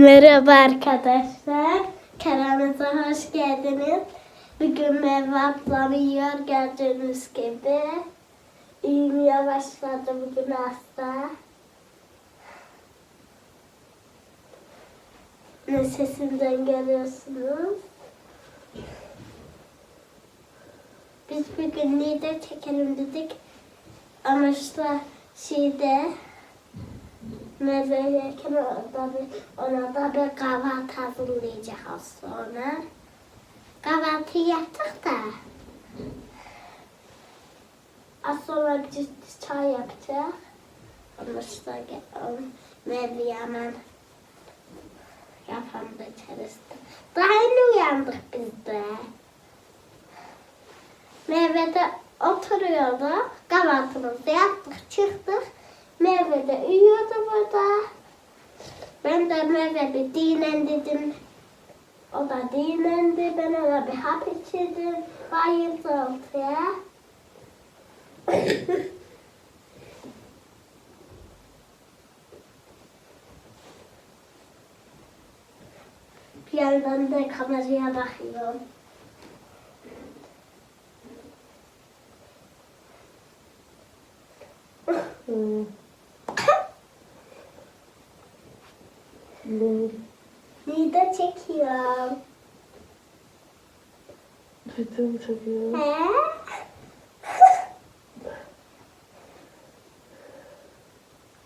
Merhaba arkadaşlar. Kanalımıza hoş geldiniz. Bugün Merve ablam yiyor gördüğünüz gibi. İğmeye başladı bugün hasta. Ne sesimden görüyorsunuz. Biz bugün lider çekelim dedik. Ama işte şeyde Merve yerken orada bir, ona da bir kahvaltı hazırlayacak az sonra. Kahvaltı yaptık da. Az sonra biz çay. Ama işte um, Merve hemen yapalım da içeriz. Daha yeni uyandık biz de. Merve de oturuyordu. Kahvaltımızı yaptık, çıktık. Merve de uyuyordu burada. Ben de Merve bir dinlendirdim. O da dinlendi. Ben ona bir hap içirdim. Bayıldı ortaya. bir yandan da kameraya bakıyorum. Hmm. Ne? Video çekiyorum. Mu çekiyor? He?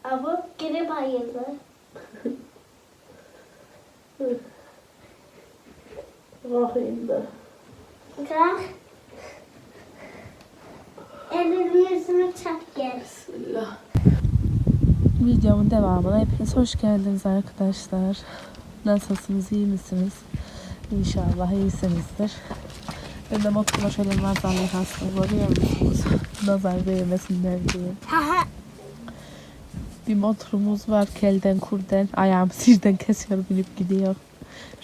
Ama geri bayıldı. Bakayım da. Kalk. Elini yüzünü çak gel. Bismillah. Videomun devamına hepiniz hoş geldiniz arkadaşlar. Nasılsınız, iyi misiniz? İnşallah iyisinizdir. Ben de motoruma şöyle nazarlık hastası görüyor musunuz? Nazar değmesinler diye. Bir motorumuz var kelden kurden. Ayağım sirden kesiyor binip gidiyor.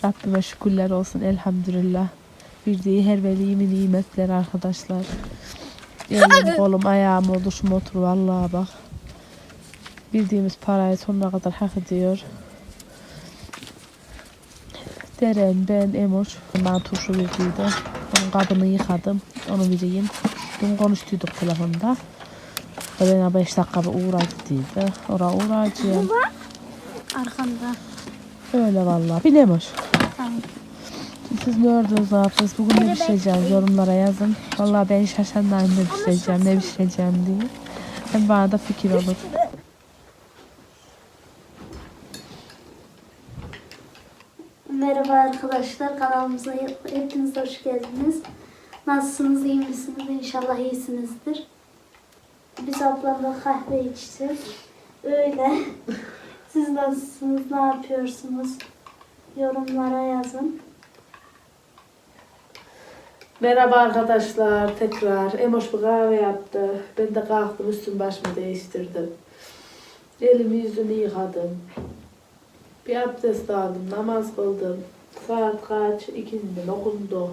Rabbime şükürler olsun elhamdülillah. Bildiği her velimin nimetler arkadaşlar. Elim kolum ayağım oldu şu motor vallahi bak. Bildiğimiz parayı sonuna kadar hak ediyor. Deren, ben, Emoş. Bana turşu verdiydi. Onun kabını yıkadım. Onu vereyim. Dün konuştuyduk telefonda. Ben 5 dakika bir uğra gittiydi. Oraya uğrayacağım. Arkanda. Öyle vallahi. Bir Emoş. Tamam. Siz ne ördünüz, ne yaptınız? Bugün ne pişireceğim? Yorumlara yazın. Vallahi ben şaşanlar ne pişireceğim, ne pişireceğim diye. Hem bana da fikir olur. Merhaba arkadaşlar, kanalımıza hepiniz hoş geldiniz. Nasılsınız, iyi misiniz? İnşallah iyisinizdir. Biz ablamla kahve içtik. Öyle. Siz nasılsınız, ne yapıyorsunuz? Yorumlara yazın. Merhaba arkadaşlar tekrar. Emoş bir kahve yaptı. Ben de kalktım üstüm başımı değiştirdim. Elimi yüzümü yıkadım. Bir abdest aldım, namaz kıldım. Saat kaç? İkindin okundu.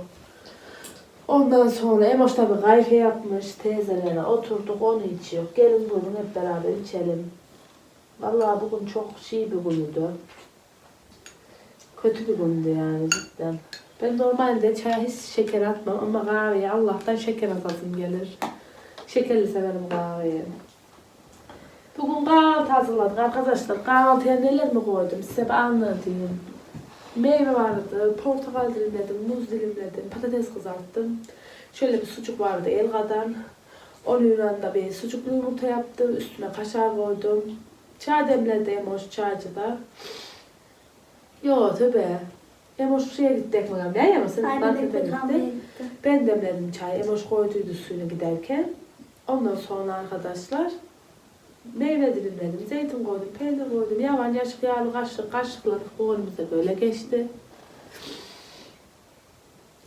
Ondan sonra Emoş tabi kahve yapmış. Teyzelerine oturduk onu içiyor. Gelin buyurun hep beraber içelim. Vallahi bugün çok şey bir gündü. Kötü bir gündü yani cidden. Ben normalde çaya hiç şeker atmam ama kahveye Allah'tan şeker atasım gelir. Şekerli severim kahveyi. Bugün kahvaltı hazırladık arkadaşlar. Kahvaltıya neler mi koydum size bir anlatayım. Meyve vardı, portakal dilimledim, muz dilimledim, patates kızarttım. Şöyle bir sucuk vardı el kadar. Onun yanında bir sucuklu yumurta yaptım, üstüne kaşar koydum. Çay demledim hoş çaycıda. Yo tövbe. Emoş şeye gitti ya mısın? Aynen Markete gitti. Ben demledim çay. Emoş koyduydu suyunu giderken. Ondan sonra arkadaşlar meyve dilimledim. Zeytin koydum, peynir koydum. Yavan yaşık yağlı kaşık, kaşıkladık. Önümüze böyle geçti.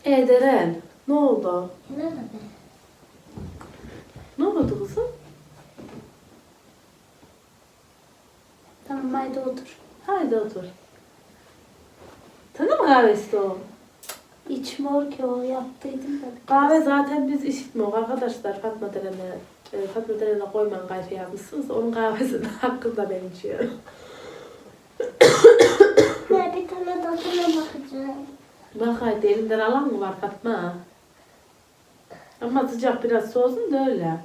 E Deren, ne oldu? Ne dedi? Ne oldu kızım? Tamam haydi otur. Haydi otur. Sana mı kahve istiyorsun? İçmiyor ki o yaptıydım da. Kahve zaten biz işitmiyoruz arkadaşlar. Fatma Deren'e ee, e, fakültede de koyman kahve yapmışsınız. Onun kahvesinin hakkında ben içiyorum. ben bir tane tadına bakacağım. Bak haydi elinden alan mı var Fatma? Ama sıcak biraz soğusun da öyle.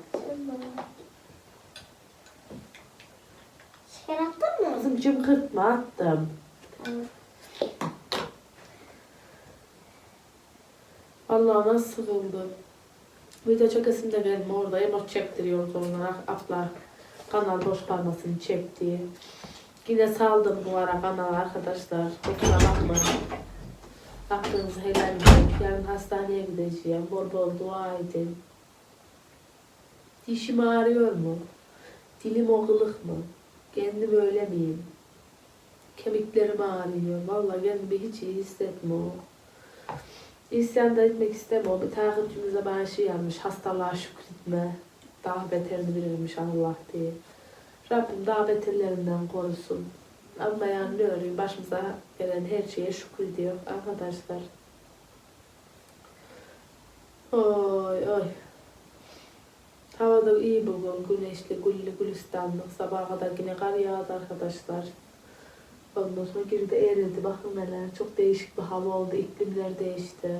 Şeker attın mı? Kızım cımkırtma attım. Tamam. Allah nasıl sıkıldım. Video çekesim de gelme orada emot çektiriyoruz onlara. Abla kanal boş kalmasını çekti. Yine saldım bu ara kanala arkadaşlar. Kusura bakmayın. Aklınızı helal edin. Yarın hastaneye gideceğim. Bol bol dua edin. Dişim ağrıyor mu? Dilim okılık mı? Kendim öyle miyim? Kemiklerim ağrıyor. Vallahi kendimi hiç iyi hissetmiyorum. İsyan da etmek istemiyorum. Bir takipçimize bana şey yazmış. Hastalığa şükretme. Daha beterini bilirmiş Allah diye. Rabbim daha beterlerinden korusun. Ama yani ne öreyim başımıza gelen her şeye şükrediyor arkadaşlar. Oy oy. Hava da iyi bugün. Güneşli, güllü, gülistanlık. Sabaha kadar yine kar yağdı arkadaşlar. Ondan sonra geri de eridi. Bakın neler. Çok değişik bir hava oldu. İklimler değişti.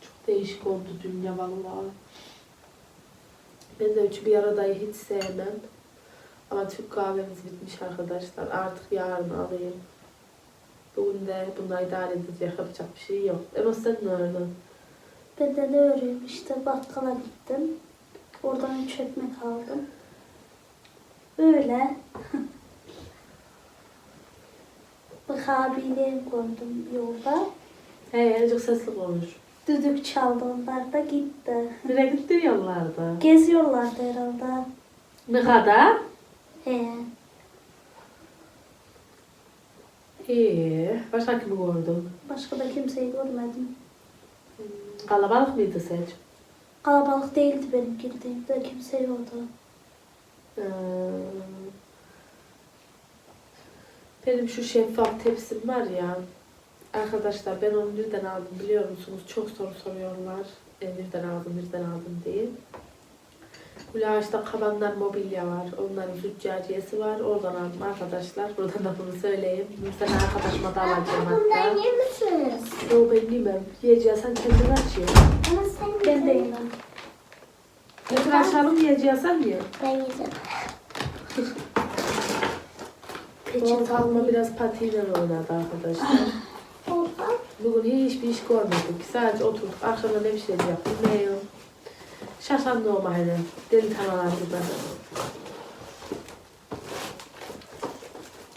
Çok değişik oldu dünya vallahi. Ben de üçü bir aradayı hiç sevmem. Ama Türk kahvemiz bitmiş arkadaşlar. Artık yarın alayım. Bugün de bununla idare edecek. Yapacak bir şey yok. Ama sen ne ördün? Ben de ne öreyim işte bakkala gittim. Oradan üç ekmek aldım. Öyle. Abiyle gördüm yolda. He, azıcık sesli konuş. Düdük çaldı onlar da gitti. Nereye gitti yollarda? Geziyorlardı herhalde. Ne kadar? He. İyi. Başka kimi gördün? Başka da kimseyi görmedim. Kalabalık mıydı seç? Kalabalık değildi benim girdiğimde. Kimse yoktu. Ee, Benim şu şeffaf tepsim var ya. Arkadaşlar ben onu nereden aldım biliyor musunuz? Çok soru soruyorlar. E, nereden aldım, nereden aldım diye. Kulaş'ta kabanlar mobilya var. Onların züccaciyesi var. Oradan aldım arkadaşlar. Buradan da bunu söyleyeyim. Nurten arkadaşıma da alacağım Bundan hatta. yer misiniz? Yo ben yemem. Yiyeceğiz sen kendin aç ya. Ama sen Ben de yemem. Getir açalım yiyeceğiz sen ye. Ben yedim. Peçete kalma biraz patiyle oynadı arkadaşlar. Bugün hiçbir iş görmedik. Sadece oturduk. Akşama ne bir şey yaptık. Bilmiyorum. Şaşandı o mahalle. Deli tanalar gibi.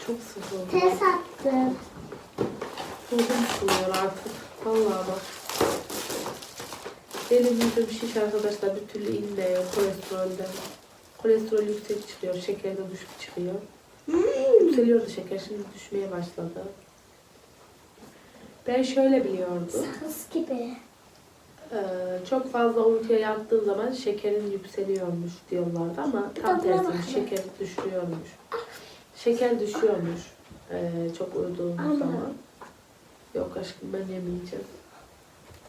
Çok sıkıldım. Ters attım. Uzun suluyor artık. Vallahi bak. Benim yüzüm şiş arkadaşlar. Bir türlü inmiyor kolesterolden. Kolesterol yüksek çıkıyor. Şeker de düşük çıkıyor. Yükseliyordu şeker. Şimdi düşmeye başladı. Ben şöyle biliyordum. Sakız gibi. Ee, çok fazla uykuya yattığın zaman şekerin yükseliyormuş diyorlardı ama tam tersi şeker düşürüyormuş. Şeker düşüyormuş ee, çok uyuduğumuz Ama. zaman. Yok aşkım ben yemeyeceğim.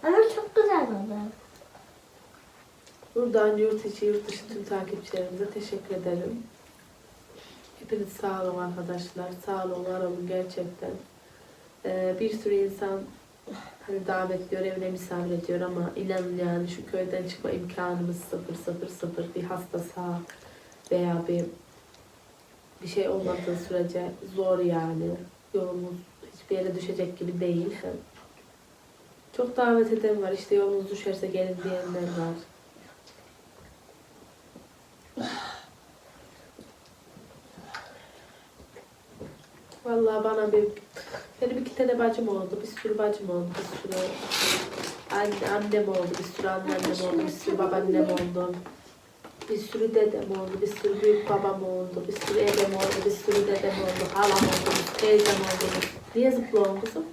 Ama çok güzel oldu. Buradan yurt içi yurt dışı tüm takipçilerimize teşekkür ederim. Hepiniz sağ olun arkadaşlar. Sağ olun, var olun gerçekten. Ee, bir sürü insan hani davetliyor, evine misafir ediyor ama inanın yani şu köyden çıkma imkanımız sıfır sıfır sıfır. Bir hasta sağ veya bir bir şey olmadığı sürece zor yani. Yolumuz hiçbir yere düşecek gibi değil. Çok davet eden var. İşte yolunuz düşerse gelin diyenler var. Vallahi bana bir benim iki tane bacım oldu, bir sürü bacım oldu, bir sürü anne, annem oldu, bir sürü anneannem oldu, bir sürü babaannem oldu. Bir sürü dedem oldu, bir sürü büyük babam oldu, bir sürü ebem oldu, bir sürü dedem oldu, halam oldu, teyzem oldu. Niye zıplıyorsun kızım?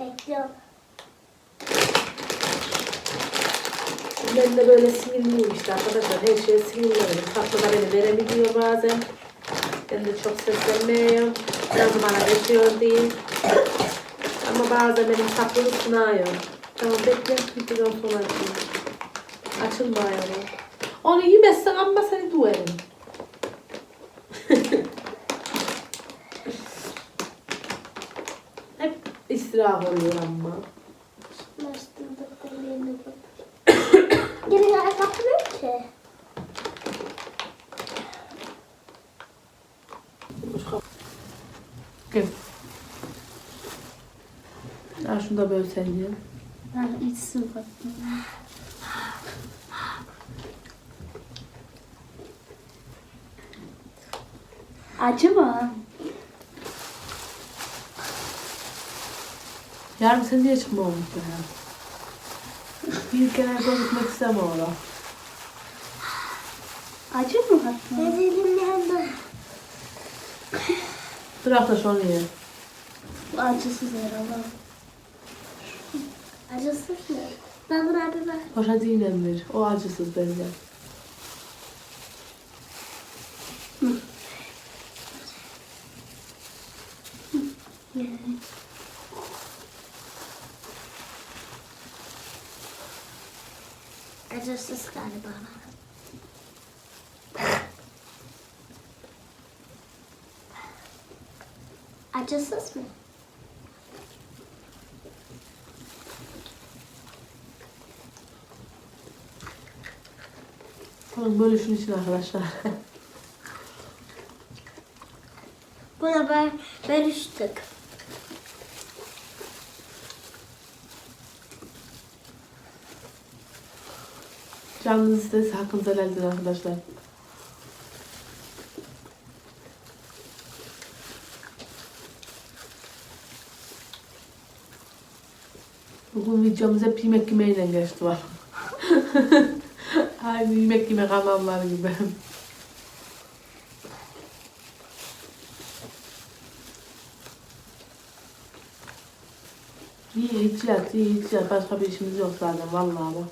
Bekliyorum. Ben de böyle sinirliyim işte arkadaşlar. Her şeye sinirlenirim. Tatlı da beni veremiyor bazen. Ben de çok seslenmiyorum. Biraz bana geçiyor değil. Ama bazen benim tatlılık sınıyor. Tamam bekle. Videodan sonra açayım. Açılmıyor o. Onu yemezsen ama seni duyarım. Hep İstirah oluyor ama. Bastırdık da yeni bak. Geri gel kapmıyor ki. Gel. Ha şunu da bölsen diye. Ben içsin Fatma. Acı mı? Yarın sen niye çıkma olmuş ya? Bir kere konuşmak istemiyorum. Acı mı Fatma? Ne dedim yandı. Bırak da şunu ye. Bu acısız herhalde. Acısız mı? Ben buna bir bak. Dinem ver. O acısız bence. Acısız galiba. Acısız mı? Şunun için arkadaşlar. Buna ben bölüştük. Canınız istese hakkınızı helal edin arkadaşlar. Bugün videomuz hep yemek yemeyle geçti var. Aynı yemek yeme kanalları gibi. İyi iç yat, iyi iç yat. Başka bir işimiz yok zaten vallahi bak.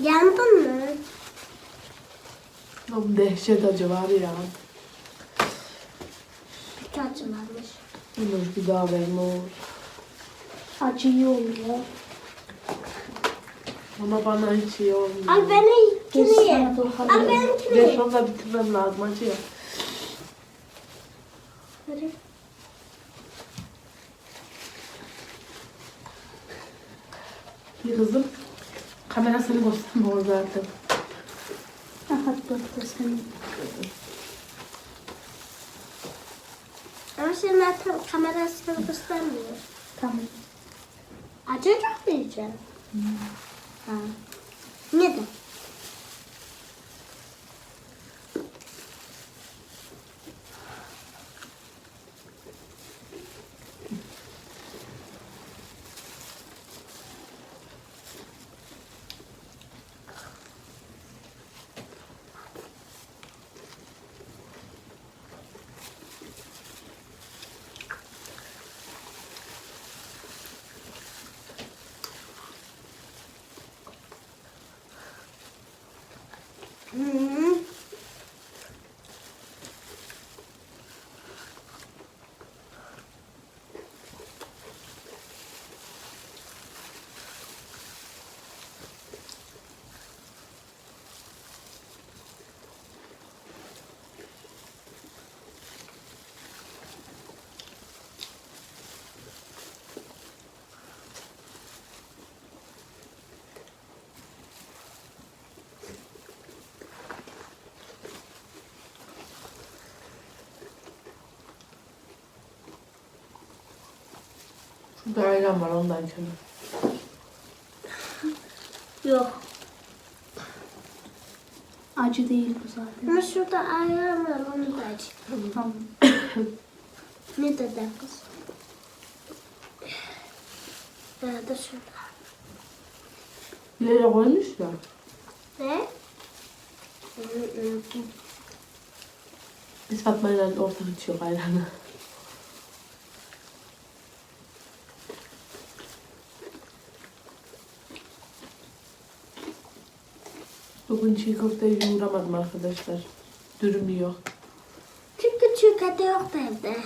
Yandın mı? Dehşet acı var ya. Bir acı varmış. Dur bir daha verme olur. Acı iyi oluyor. Ama bana hiç iyi olmuyor. Al benimkini Geç ye. hadi. benimkini Geç ye. onu da bitirmem lazım acı ya. Hadi. Bir kızım kamerasını gösterme o zaten. Aha doktor senin. Ama şimdi zaten kamerasını göstermiyor. Tamam. Acı çok yiyeceğim. Ha. Neden? Mm-hmm. Şurada ayran var ondan içelim. Yok. Acı değil bu zaten. Ama şurada ayağım var onu da aç. Tamam. Ne dedi kız? Da şurada. Bilerek koymuş ya. Ne? Biz Fatma'yla ortak içiyor ayranı. Bugün çiğ köfteyi yoğuramadım arkadaşlar. Dürüm yok. Çünkü çökede yoktu evde.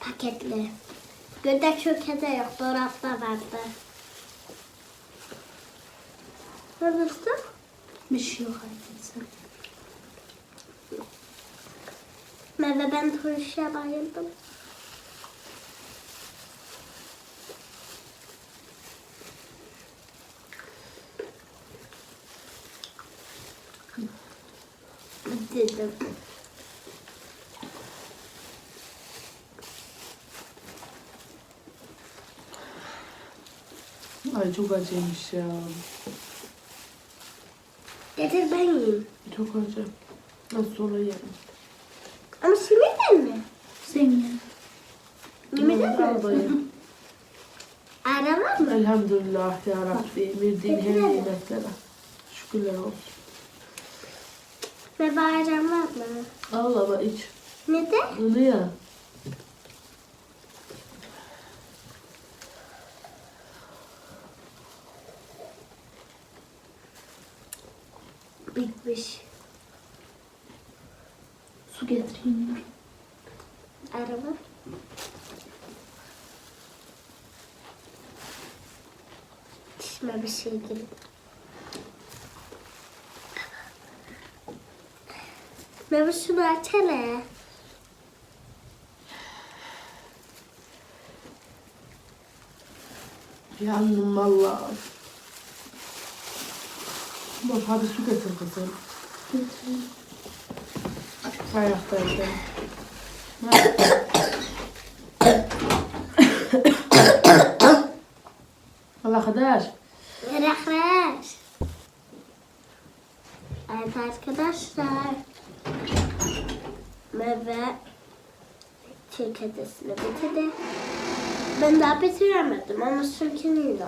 Paketli. Göde çökede yok. Dolapta vardı. Dostum? Bir şey yok herkese. Merve ben turşuya bayıldım. Dedim. Ay çok acıymış ya. Getir ben yiyeyim. Çok acı. Nasıl sonra yerim. Ama simitten mi? Sen ye. Yemeden mi? Al bayım. Aramaz mı? Elhamdülillah ya Rabbi. Verdiğin her nimetlere. Şükürler olsun. Ve bayram var mı? Al baba iç. Ne de? Bunu ya. Bitmiş. Su getireyim. Araba. Dişime bir şey girdi. Meva şunu aç hele. Yandım valla. Dur hadi su getir kızım. Ayaktayken. Allah kadar. Meraklar. Evet arkadaşlar. Meva çeketesini bitirdi. Ben daha bitiremedim ama sürkünüyle.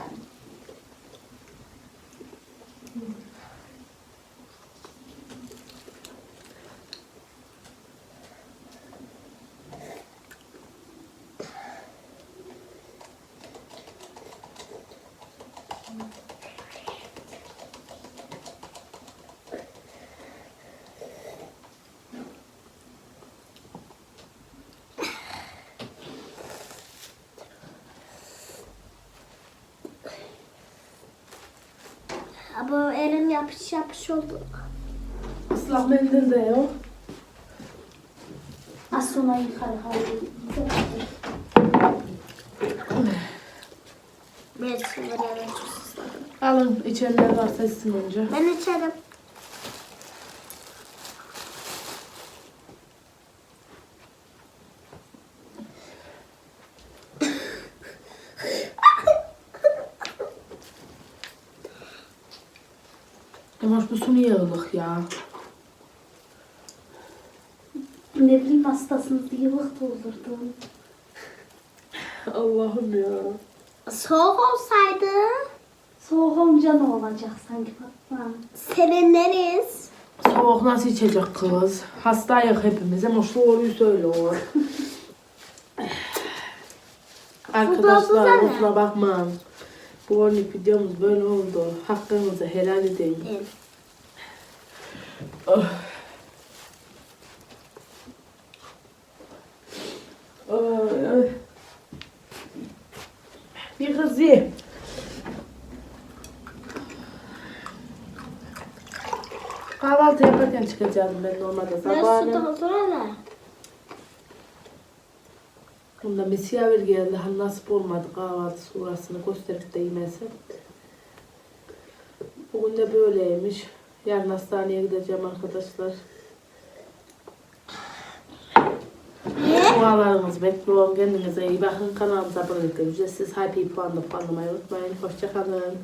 Ama elim yapış yapış oldu. Islak mendil de yok. Az sonra yıkar. Ben susadım. Alın içenler varsa içsin önce. Ben içerim. Bu niye ılık ya? Ne bileyim hastasınız diye yıllık doldurdum. Allah'ım ya. Soğuk olsaydı Soğuk olunca ne olacak sanki Fatma? serinleriz. Soğuk nasıl içecek kız? Hastayız hepimiz ama şu doğruyu söylüyor. Arkadaşlar Futbolcular ne? kusura bakma. Bu örnek videomuz böyle oldu. Hakkınızı helal edin. Evet. Oh. Ay. Bir kız ye. Kahvaltı yaparken çıkacağım ben normalde Ben su sabahleyin. doldurana. Bunda misafir geldi. Hani nasip olmadı kahvaltı surasını gösterip de yemesi. Bugün de böyleymiş. Yarın hastaneye gideceğim arkadaşlar. Dualarınız bekliyorum. Kendinize iyi bakın. Kanalımıza abone olmayı, ücretsiz hype puanla puanlamayı unutmayın. Hoşçakalın.